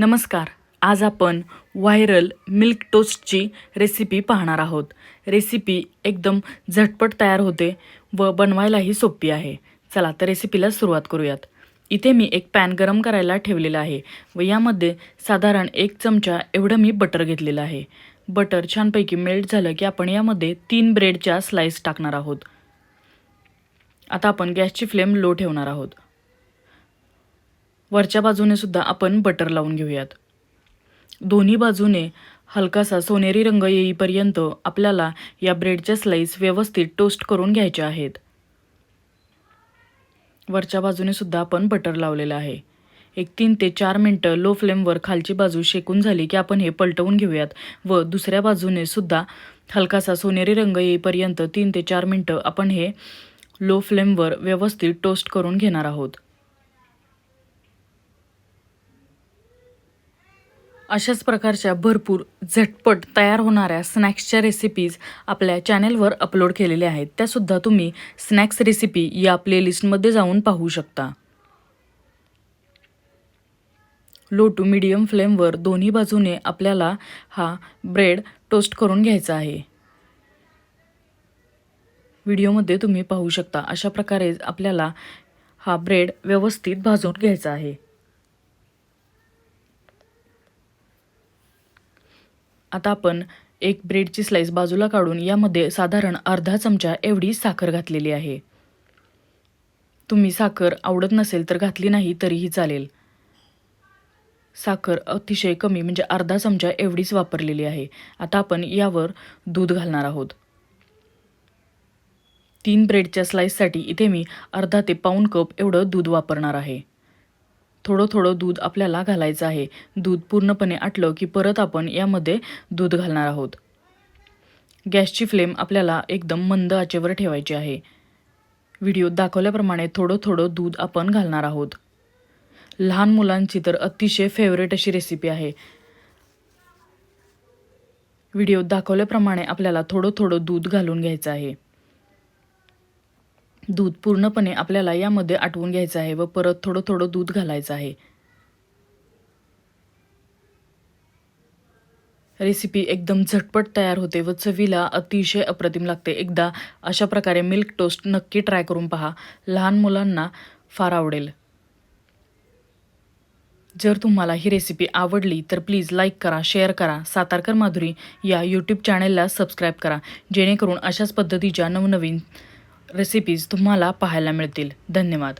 नमस्कार. आज आपण व्हायरल मिल्क टोस्टची रेसिपी पाहणार आहोत. रेसिपी एकदम झटपट तयार होते व बनवायलाही सोपी आहे. चला तर रेसिपीला सुरुवात करूयात. इथे मी एक पॅन गरम करायला ठेवलेला आहे व यामध्ये साधारण एक चमचा एवढं मी बटर घेतलेलं आहे. बटर छानपैकी मेल्ट झालं की आपण यामध्ये तीन ब्रेडच्या स्लाइस टाकणार आहोत. आता आपण गॅसची फ्लेम लो ठेवणार आहोत. वरच्या बाजूने सुद्धा आपण बटर लावून घेऊयात. दोन्ही बाजूने हलकासा सोनेरी रंग येईपर्यंत आपल्याला या ब्रेडच्या स्लाईस व्यवस्थित टोस्ट करून घ्यायच्या आहेत. वरच्या बाजूने सुद्धा आपण बटर लावलेलं आहे. एक तीन ते चार मिनटं लो फ्लेमवर खालची बाजू शेकून झाली की आपण हे पलटवून घेऊयात व दुसऱ्या बाजूने सुद्धा हलकासा सोनेरी रंग येईपर्यंत तीन ते चार मिनटं आपण हे लो फ्लेमवर व्यवस्थित टोस्ट करून घेणार आहोत. अशाच प्रकारच्या भरपूर झटपट तयार होणाऱ्या स्नॅक्सच्या रेसिपीज आपल्या चॅनेलवर अपलोड केलेल्या आहेत. त्यासुद्धा तुम्ही स्नॅक्स रेसिपी या प्लेलिस्टमध्ये जाऊन पाहू शकता. लो टू मिडियम फ्लेमवर दोन्ही बाजूने आपल्याला हा ब्रेड टोस्ट करून घ्यायचा आहे. व्हिडिओमध्ये तुम्ही पाहू शकता अशा प्रकारे आपल्याला हा ब्रेड व्यवस्थित भाजून घ्यायचा आहे. आता आपण एक ब्रेडची स्लाईस बाजूला काढून यामध्ये साधारण अर्धा चमचा एवढी साखर घातलेली आहे. तुम्ही साखर आवडत नसेल तर घातली नाही तरीही चालेल. साखर अतिशय कमी म्हणजे अर्धा चमचा एवढीच वापरलेली आहे. आता आपण यावर दूध घालणार आहोत. तीन ब्रेडच्या स्लाईससाठी इथे मी अर्धा ते पाऊण कप एवढं दूध वापरणार आहे. थोडं थोडं दूध आपल्याला घालायचं आहे. दूध पूर्णपणे आटलं की परत आपण यामध्ये दूध घालणार आहोत. गॅसची फ्लेम आपल्याला एकदम मंद आचेवर ठेवायची आहे. व्हिडिओत दाखवल्याप्रमाणे थोडं थोडं दूध आपण घालणार आहोत. लहान मुलांची तर अतिशय फेवरेट अशी रेसिपी आहे. व्हिडिओत दाखवल्याप्रमाणे आपल्याला थोडं थोडं दूध घालून घ्यायचं आहे. दूध पूर्णपणे आपल्याला यामध्ये आटवून घ्यायचं आहे व परत थोडं थोडं दूध घालायचं आहे. रेसिपी एकदम झटपट तयार होते व चवीला अतिशय अप्रतिम लागते. एकदा अशा प्रकारे मिल्क टोस्ट नक्की ट्राय करून पहा. लहान मुलांना फार आवडेल. जर तुम्हाला ही रेसिपी आवडली तर प्लीज लाईक करा शेअर करा. सातारकर माधुरी या यूट्यूब चॅनेलला सबस्क्राईब करा. जेणेकरून अशाच पद्धतीच्या नवनवीन रेसिपीज तुम्हाला पाहायला मिळतील. धन्यवाद.